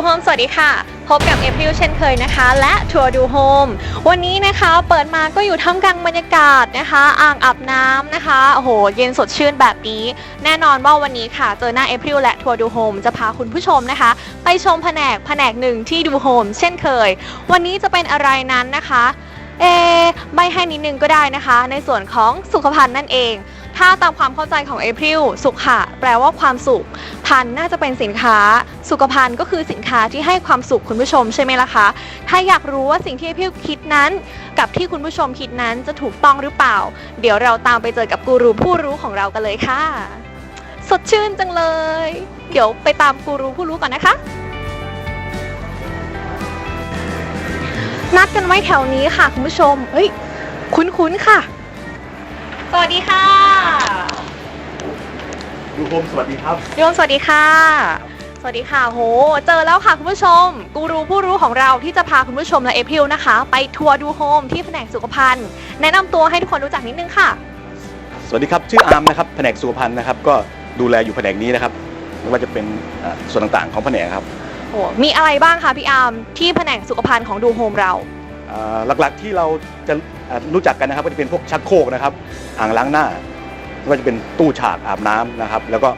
ูโฮมสวัสดีค่ะ พบกับเอพริลเช่นเคยนะคะ และทัวร์ดูโฮมวันนี้นะคะเปิดมาก็อยู่ท่ามกลางบรรยากาศนะคะ อ่างอาบน้ำนะคะโอ้โหเย็นสดชื่นแบบนี้ แน่นอนว่าวันนี้ค่ะ เจอหน้าเอพริลและทัวร์ดูโฮมจะพาคุณผู้ชมนะคะ ไปชมแผนกแผนกหนึ่งที่ดูโฮมเช่นเคย วันนี้จะเป็นอะไรนั้นนะคะเอะใบให้นิดนึงก็ได้นะคะ ในส่วนของสุขภัณฑ์นั่นเอง ถ้าตามความเข้าใจของเอพริลสุขะแปลว่าความสุข พันน่าจะเป็นสินค้า สุขภัณฑ์ก็คือสินค้าที่ให้ความสุขคุณผู้ชมใช่ไหมล่ะคะ ถ้าอยากรู้ว่าสิ่งที่เอพริลคิดนั้น กับที่คุณผู้ชมคิดนั้นจะถูกต้องหรือเปล่า เดี๋ยวเราตามไปเจอกับกูรูผู้รู้ของเรากันเลยค่ะ สดชื่นจังเลย เดี๋ยวไปตามกูรูผู้รู้ก่อนนะคะนัดกันไว้แถวนี้ค่ะคุณผู้ชม เฮ้ย คุ้นๆค่ะ สวัสดีค่ะดูโฮมสวัสดีครับ โยมสวัสดีค่ะ สวัสดีค่ะ โห เจอแล้วค่ะคุณผู้ชม กูรูผู้รู้ของเราที่จะพาคุณผู้ชมและเอพิลนะคะ ไปทัวร์ดูโฮมที่แผนกสุขภัณฑ์ แนะนำตัวให้ทุกคนรู้จักนิดนึงค่ะ สวัสดีครับชื่ออาร์มนะครับแผนกสุขภัณฑ์นะครับ ก็ดูแลอยู่แผนกนี้นะครับไม่ว่าจะเป็นอ่าส่วนต่างๆของแผนกครับ โห มีอะไรบ้างคะพี่อาร์มที่แผนกสุขภัณฑ์ของดูโฮมเราอ่า หลักๆที่เราจะอ่ารู้จักกันนะครับก็จะเป็นพวกชักโครกนะครับ อ่างล้างหน้าไม่ว่าจะเป็นตู้ฉากอาบน้ำนะครับ แล้วก็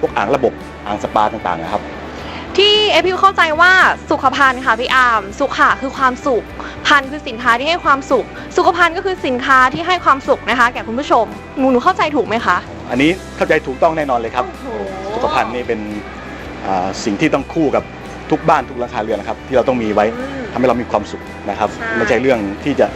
พวกอ่างระบบอ่างสปาต่างๆนะครับ ที่เอพิลเข้าใจว่าสุขภัณฑ์ค่ะพี่อาร์มสุขะคือความสุขพันธุ์คือสินค้าที่ให้ความสุข สุขภัณฑ์ก็คือสินค้าที่ให้ความสุขนะคะ แก่คุณผู้ชมหนูหนูเข้าใจถูกไหมคะ อันนี้เข้าใจถูกต้องแน่นอนเลยครับโอ้โหสุขภัณฑ์นี่เป็นอ่าสิ่งที่ต้องคู่กับ ทุกบ้านทุกหลังคาเรือนนะครับ ที่เราต้องมีไว้อืมทำให้เรามีความสุขนะครับใช่ ไม่ใช่เรื่องที่จะ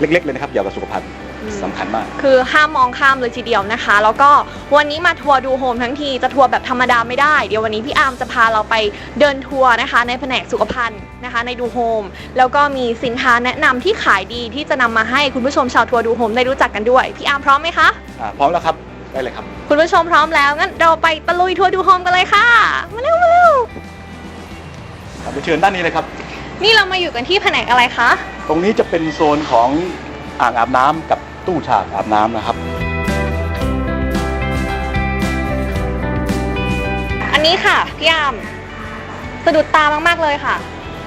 เล็ก ๆ เลยนะครับเกี่ยวกับสุขภัณฑ์อืมสำคัญมาก คือห้ามมองข้ามเลยทีเดียวนะคะ แล้วก็วันนี้มาทัวร์ดูโฮมทั้งทีจะทัวร์แบบธรรมดาไม่ได้ เดี๋ยววันนี้พี่อาร์มจะพาเราไปเดินทัวร์นะคะ ในแผนกสุขภัณฑ์นะคะ ในดูโฮมแล้วก็มีสินค้าแนะนำที่ขายดีที่จะนำมาให้คุณผู้ชมชาวทัวร์ดูโฮมได้รู้จักกันด้วย พี่อาร์มพร้อมไหมคะ อ่าพร้อมแล้วครับ ได้เลยครับ คุณผู้ชมพร้อมแล้วงั้นเราไปตะลุยทัวร์ดูโฮมกันเลยค่ะ เดี๋ยวเชิญด้านนี้เลยครับ นี่เรามาอยู่กันที่แผนกอะไรคะ ตรงนี้จะเป็นโซนของอ่างอาบน้ำกับตู้ฉากอาบน้ำนะครับ อันนี้ค่ะพี่อาร์มสะดุดตามากๆเลยค่ะ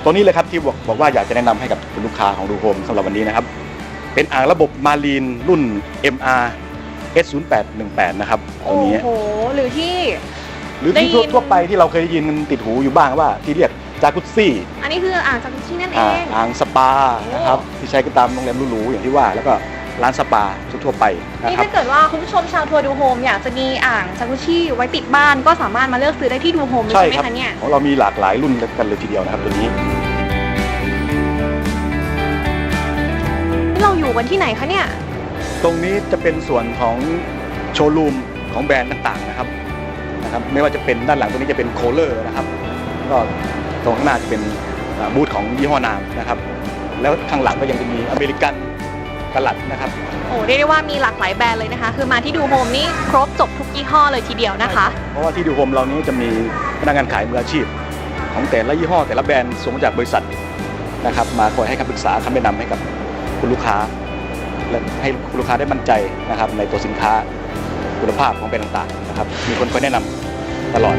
ตัวนี้เลยครับที่บอกบอกว่าอยากจะแนะนำให้กับคุณลูกค้าของดูโฮมสำหรับวันนี้นะครับ เป็นอ่างระบบมารีนรุ่น MR S0818 นะครับตรโอ้งนี้ โห หรือที่ หรือที่ได้ยิน ทั่วๆไปที่เราเคยได้ยินมันติดหูอยู่บ้างว่าที่เรียก จากุซซี่อันนี้คืออ่างจากุชชี่นั่นเออ่างอ่างสปานะครับที่ใช้กันตามโรงแรมหรูๆอย่างที่ว่า แล้วก็ร้านสปาทั่วๆไปนะนี่ครับถ้าเกิดว่าคุณผู้ชมชาวทัวร์ดูโฮมอยากจะมีอ่างจากุชชี่ไว้ติดบ้านก็สามารถมาเลือกซื้อได้ที่ดูโฮมเลยใช่ใช่ไหมครับคะเนี่ยของเรามีหลากหลายรุ่นกันเลยทีเดียวนะครับตัวนี้นี่เราอยู่กันที่ไหนคะเนี่ย ตรงนี้จะเป็นส่วนของโชว์รูมของแบรนด์ต่างๆนะครับนะครับ ไม่ว่าจะเป็นด้านหลังตรงนี้จะเป็นโคเลอร์นะครับ ก็ ตรงข้างหน้าจะเป็นอ่าบูธของยี่ห้อนามนะครับ แล้วข้างหลังก็ยังจะมีอเมริกันกลัดนะครับ โอ้เรียกได้ว่ามีหลากหลายแบรนด์เลยนะคะ คือมาที่ดูโฮมนี่ครบจบทุกยี่ห้อเลยทีเดียวนะคะ เพราะว่าที่ดูโฮมเรานี้จะมีพนักงานขายมืออาชีพ ของแต่ละยี่ห้อแต่ละแบรนด์ส่งมาจากบริษัทนะครับมาคอยให้คำปรึกษาคำแนะนำให้กับคุณลูกค้า และให้คุณลูกค้าได้มั่นใจนะครับในตัวสินค้าคุณภาพของแบรนด์ต่างๆนะครับมีคนคอยแนะนำตลอด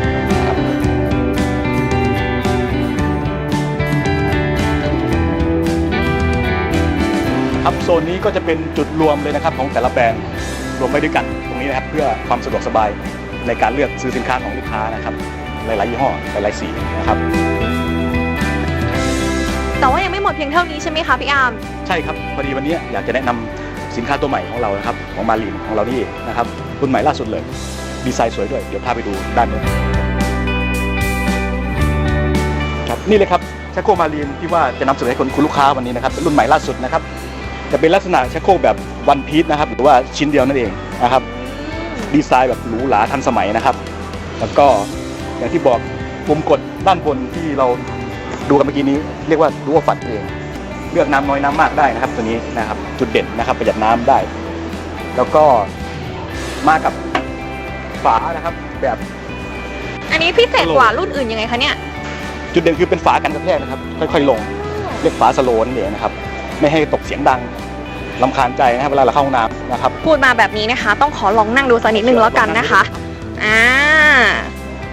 ซนนี้ก็จะเป็นจุดรวมเลยนะครับของแต่ละแบรนด์รวมไว้ด้วยกันตรงนี้นะครับเพื่อความสะดวกสบายในการเลือกซื้อสินค้าของลูกค้านะครับหลายๆยี่ห้อหลายๆสีนะครับแต่ว่ายังไม่หมดเพียงเท่านี้ใช่ไหมคะพี่อาร์มใช่ครับพอดีวันนี้อยากจะแนะนำสินค้าตัวใหม่ของเรานะครับของมาลีนของเรานี่เองนะครับรุ่นใหม่ล่าสุดเลยดีไซน์สวยด้วยเดี๋ยวพาไปดูด้านนู้นครับนี่เลยครับชักโครกมาลีนที่ว่าจะนำเสนอให้คนคุณลูกค้าวันนี้นะครับเป็นรุ่นใหม่ล่าสุดนะครับ จะเป็นลักษณะชักโครกแบบวันพี e นะครับหรือว่าชิ้นเดียวนั่นเองนะครับ ดีไซน์แบบหรูหราทันสมัยนะครับ แล้วก็อย่างที่บอกปุ่มกดด้านบนที่เราดูกันเมื่อกี้นี้เรียกว่าดูว่าฝัดเองเลือกน้ำน้อยน้ำมากได้นะครับ ตัวนี้นะครับ จุดเด่นนะครับประหยัดน้ำได้ แล้วก็มากับฝานะครับแบบ อันนี้พิเศษกว่ารุ่นอื่นยังไงคะเนี่ย จุดเด่นคือเป็นฝากันกระแทกนะครับ ค่อยๆลง เรียกฝาสโลนนเองนะครับ ไม่ให้ตกเสียงดังลำคาญใจนะครับเวลาเราเข้าห้องน้ำนะครับ พูดมาแบบนี้นะคะ ต้องขอลองนั่งดูสักนิดนึงแล้วกันนะคะอ่า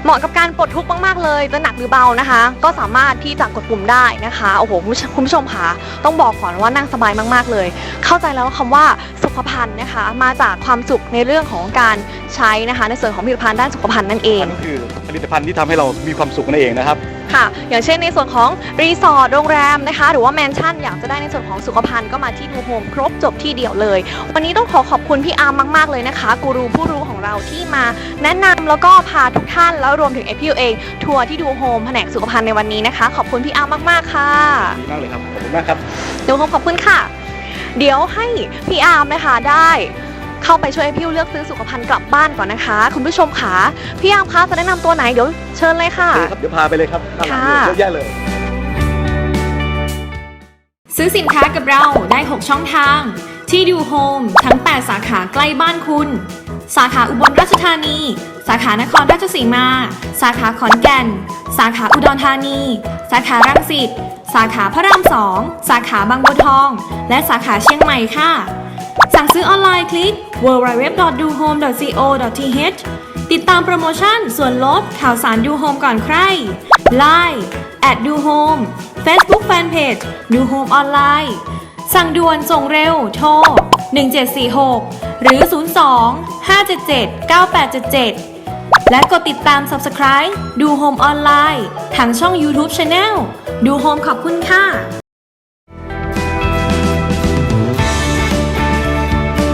เหมาะกับการปลดทุกข์มากๆเลย จะหนักหรือเบานะคะ ก็สามารถที่จะกดปุ่มได้นะคะโอ้โหคุณผู้ชมคุณผู้ชมค่ะต้องบอกก่อนว่านั่งสบายมากๆเลย เข้าใจแล้วว่าคำว่าสุขภัณฑ์นะคะ มาจากความสุขในเรื่องของการใช้นะคะ ในส่วนของผลิตภัณฑ์ด้านสุขภัณฑ์นั่นเองอันนี้คือผลิตภัณฑ์ที่ทำให้เรามีความสุขนั่นเองนะครับ ค่ะ อย่างเช่นในส่วนของรีสอร์ทโรงแรมนะคะ หรือว่าแมนชั่นอยากจะได้ในส่วนของสุขภัณฑ์ก็มาที่ดูโฮมครบจบที่เดียวเลย วันนี้ต้องขอขอบคุณพี่อาร์มมากๆเลยนะคะกูรูผู้รู้ของเราที่มาแนะนำแล้วก็พาทุกท่านแล้วรวมถึงเอพิวเองทัวร์ที่ดูโฮมแผนกสุขภัณฑ์ในวันนี้นะคะ ขอบคุณพี่อาร์มมากๆค่ะดีมากเลยครับขอบคุณมากครับดูโฮมขอบคุณค่ะ เดี๋ยวให้พี่อาร์มนะคะได้ เข้าไปช่วยพิวเลือกซื้อสุขภัณฑ์กลับบ้านก่อนนะคะ คุณผู้ชมค่ะพี่อาร์มคะจะแนะนำตัวไหนเดี๋ยวเชิญเลยค่ะโอเคครับเดี๋ยวพาไปเลยครับด้านหลังค่ะ เยอะแยะเลย ซื้อสินค้ากับเราได้ 6 ช่องทาง ที่ดูโฮมทั้ง 8 สาขาใกล้บ้านคุณ สาขาอุบลราชธานี สาขานครราชสีมา สาขาขอนแก่น สาขาอุดรธานี สาขารังสิต สาขาพระรามสอง สาขาบางบัวทอง และสาขาเชียงใหม่ค่ะ สั่งซื้อออนไลน์คลิก www.duhome.co.th ติดตามโปรโมชั่นส่วนลดข่าวสารดูโฮมก่อนใคร Line แอดดูโฮม Facebook Fanpage ดูโฮมออนไลน์สั่งด่วนส่งเร็วโทร 1746 หรือ 02 577 9877 และกดติดตาม Subscribe ดูโฮมออนไลน์ทางช่อง YouTube Channel ดูโฮมขอบคุณค่ะ